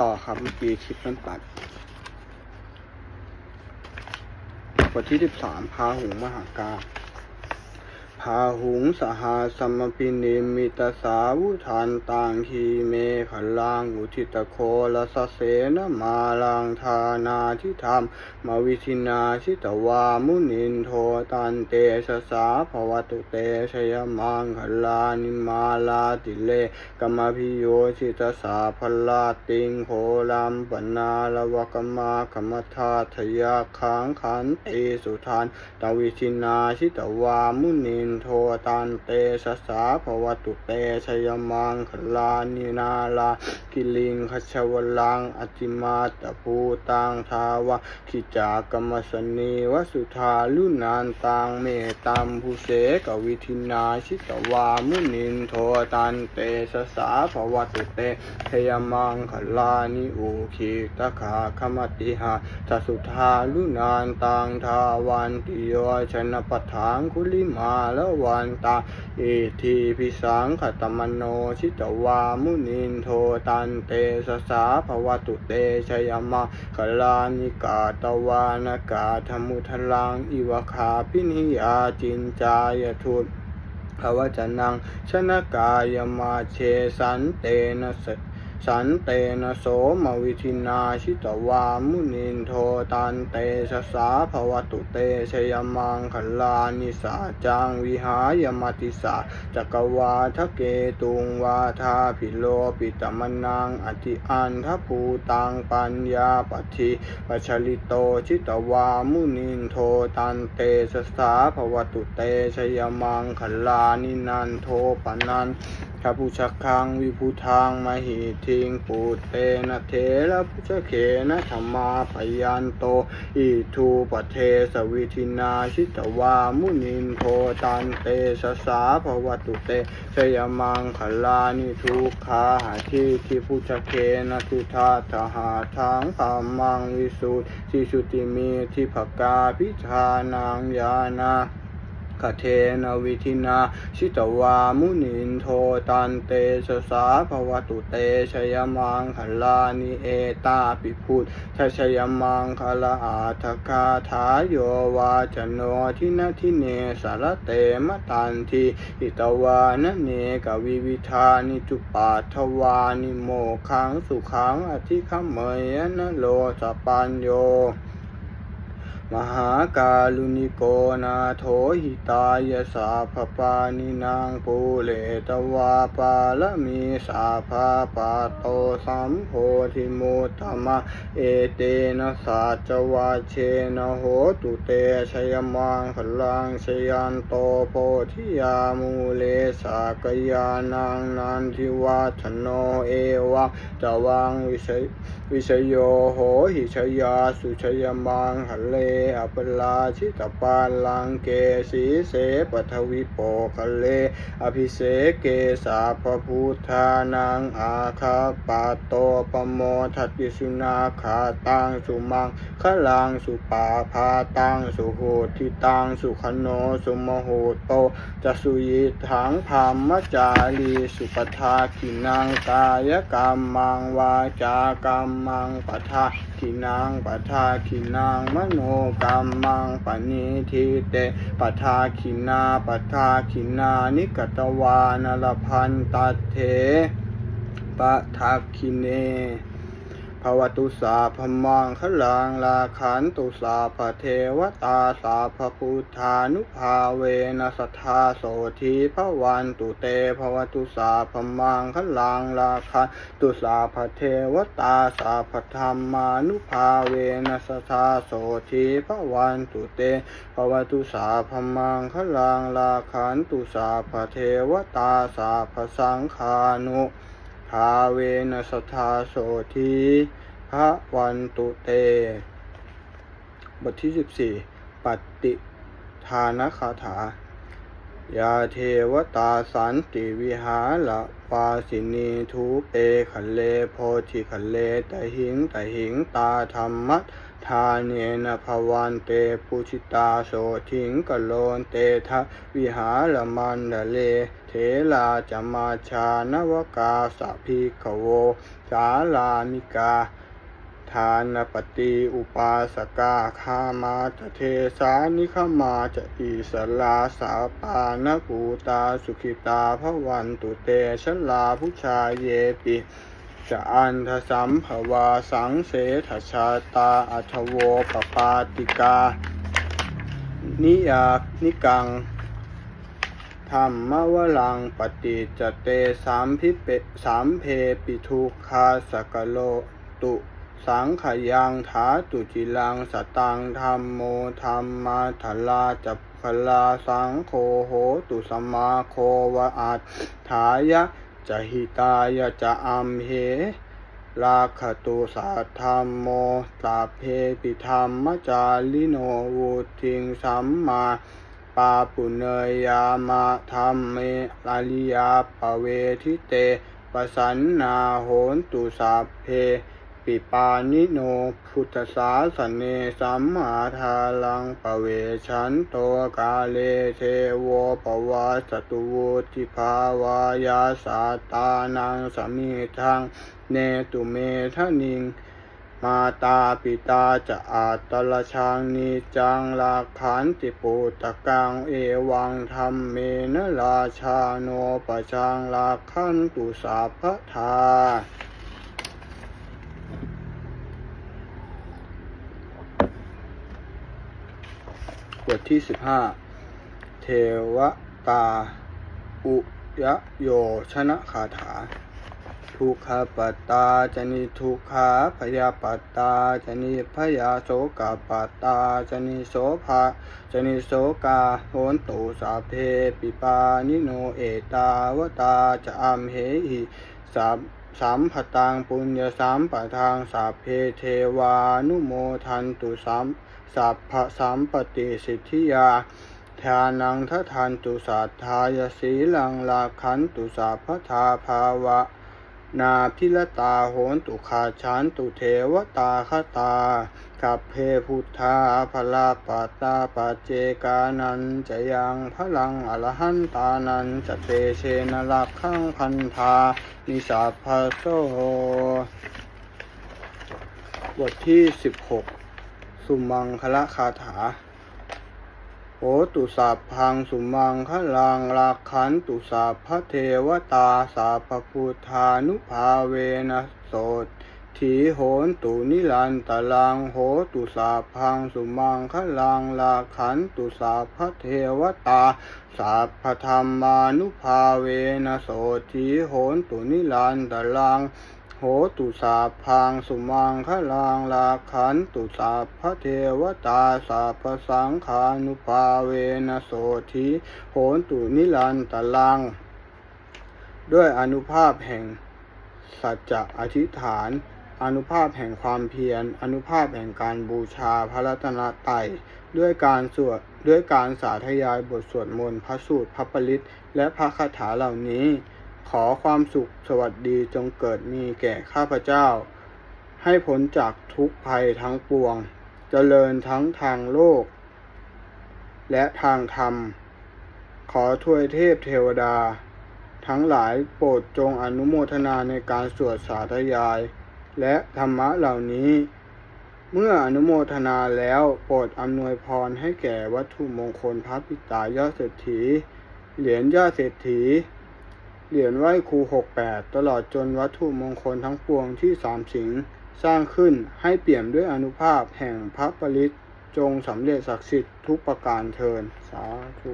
ต่อครับเมื่อกี้คลิปมันตัดบทที่สิบสามพาหงมหากา พาหุงสหาสมพินิมิตสาวุทานตังคีเมขลังอุทิตโคลสเสนมาลังทานาทิธรรมมาวิธินาชิตวามุนินโทตันเตสสาภวตุเตชยมังคลานิมาลาติเลกมพิโยชิตสาพลาติงโคลัมปนาลวกมาคมทาทยาขังขันติสุทานตวิชินาชิตวามุนินโทตันเตสสาภวตุเตชยมังคลานินาลากิลิงคชวลังอติมาตภูตังทาวะขิจากรรมสนีวสุธาลุนานตังเมตัมภูเสกวิธินาชิตวามุนินโทตันเตสสาภวตุเตชยมังคลานิอุคิตขาคมติหาทสุธาลุนานตังทาวันติโยชนะปะถังคุลิมาละวันตาเอทีพิสังขตมโนชิตวามุนินโทตันเตสสาภวตุเตชยมาคลานิกาตวานากาธมุทลังอิวคาพินิยาจินจายทุตภวจนังชนะกายมาเชสันเตนะส สันเตนะโสมวิธินาชิตวามุนินโทตันเตชะสาภวตุเตชยมังคลานิสาจังวิหายมติสาจักวาทะเกตุงวาทาพิโลปิตมนังอธิอันทภูตังปัญญาปฏิปัชลิโตชิตวามุนินโทตันเตชะสาภวตุเตชยมังคลานินันโทปนัน ข้าผู้ชักคังวิภูทางมหิทิงปูเตนะเทระพุชเขนะธรรมาพยันโต อิทูปเทสวิธินาชิตวามุนินโทตันเตสสาภวตุเตชยมังคลานิทุขาหาทิทิพุชเขนะทุทาทหาทังธรรมังวิสุทธิสุติมีทิภกาพิธานังยานา คเทนวิธินา ชิตวามุนินโทตันเตชะสาภวตุเตชยมังคลานิเอตาปิพุทธชยมังคลาอาทคาทาโยวาจโนทินทิเนสารเตมตันทีอิตวานเนกวิวิธานิจุปาทวานิโมขังสุขังอธิคเมยนโลสปัญโย มหาการุณิโกนาโถหิตายสาภปานินางปูเลตวาปาลมีสาภาปาโตสัมโพธิมุตมะเอเตนะสัจวาเชนะโหตุเตชยมังคลังชยันโตโพธิยามูเลสากยานังนันทิวัฒโนเอวะจวังวิเศวิชโยโหหิชยาสุชยมังหเลอปลาชิตปาลังเกสีเสปทวิโปคะเล อภิเสเกสาพพุทธานังอาคาปาโตปโมทัติสุนาขาตังสุมังคลังสุปาพาตังสุโหทิตังสุขโนสุมโหโตจะสุยิถังธรรมจารีสุปทาขินังกายกรรมังวาจากรรมังปทา ขินังปทาขินังมโนกรรมังปณิทิเตปทาขินาปทาขินานิกตวานลพันตัดเถปทักขิเน ภวตุสาพมังคลังลาขันตุสาพเทวตาสาพพุทธานุภาเวนัสทธาโสธีพวันตุเตภวตุสาพมังคลังลาขันตุสาพเทวตาสาพธรรมานุภาเวนัสทธาโสธีพวันตุเตภวตุสาพมังคลังลาขันตุสาพเทวตาสาพสังฆานุ ภาเวนัสทธาโสธีพระวันตุเต บทที่ 14 ปฏิทานคาถา ยาเทวตาสันติวิหารวาสินีทูเปขันเลโพธิขันเลตหิงตหิงตาธรรมะ ทาเนนะภวันเตปุชิตาโสทิงกโลนเตทะวิหารมันดเล เทลาจมาชานวกาสะพิกโว สาลามิกาทานปฏิอุปาสกาคามาจะเทสานิขมาจะอิสลาสาปานกูตาสุขิตาพระวันตุเตชลาผู้ชายเยปิ จะอันทสัมภวาสังเสทชาตาอัทโวปปาติกา นิยานิกังธรรมวลังปฏิจเตสามพิเปสามเพปิทุคาสกโลตุสังขยังถาตุจิลังสตังธรรมโมธรรมาทลาจับพลาสังโฆโหตุสมาโควะอัตถายะ จะหิตายจะอัมเหลาคตุสัทธรรมโมตาเพปิธรรมจาลิโนวุทิงสัมมาปาปุเนยามาธรรมเมลาลิยาปเวทิเตปสันนาโหนตุสัพเพ ปิปานิโนพุทธศาสเนสัมมาทาลังปเวชันโตกาเลเทโวปวาสตุวุติภาวายาสาตานังสมิทังเนตุเมทะนิง มาตาปิตาจะอาตละชังนิจังลาขันติปุตตะกังเอวังธรรมเมนะราชาโนปะชังลาขันตุสาพทา บทที่สิบห้าเทวตา อุยโยชนะคาถา ทุกขปัตตาจนิทุกขาพยาปัตตาจนิพยาโสกาปัตตาจนิโสภาจนิโสกาโหนตุสาเพปิปานิโนเอตาวตาจะอัมเหหิสามสามพตังปุญญสามปะทางสาเพเทวานุโมทันตุสาม สัพพะสามปฏิสิทธิยาทานังททานตุสัทธายสีลังลาคันตุสัพพทาภาวะ นาพิลตาโหนตุขาชันตุเทวตาคตาขับเพพุทธาพลาปัตตาปเจกานันจะยังพลังอรหันตานันจะเตเชนลักขังพันธานิสัพพโสบทที่สิบหก สุมังคละคาถาโหตุสัพพังสุมังคลังลักขันตุสัพพะเทวตาสัพพพุทธานุภาเวนะโสตถีโหนตุนิรันตลังโหตุสัพพังสุมังคลังลักขันตุสัพพะเทวตาสัพธรรมานุภาเวนะโสถีโหนตุนิรันตลัง โหตุสาพังสุมังคลังลาขันตุสาพระเทวตาสาพสังขานุภาเวนะโสธิโหนตุนิรันตลัง ด้วยอนุภาพแห่งสัจจะอธิษฐาน อนุภาพแห่งความเพียร อนุภาพแห่งการบูชาพระรัตนตรัยด้วยการสวดด้วยการสาธยายบทสวดมนต์พระสูตรพระปริตและพระคาถาเหล่านี้ ขอความสุขสวัสดีจงเกิดมีแก่ข้าพเจ้า ให้พ้นจากทุกภัยทั้งปวงเจริญทั้งทางโลก และทางธรรม ขอทวยเทพเทวดา ทั้งหลายโปรดจงอนุโมทนาในการสวดสาธยาย และธรรมะเหล่านี้ เมื่ออนุโมทนาแล้วโปรดอำนวยพรให้แก่วัตถุมงคลพระปิตายอดเศรษฐี เหรียญยอดเศรษฐี เหรียญไหว้ครูหกแปดตลอดจนวัตถุมงคลทั้งปวงที่สามสิงห์สร้างขึ้นให้เปี่ยมด้วยอนุภาพแห่งพระปริตจงสำเร็จศักดิ์สิทธิ์ทุกประการเทินสาธุ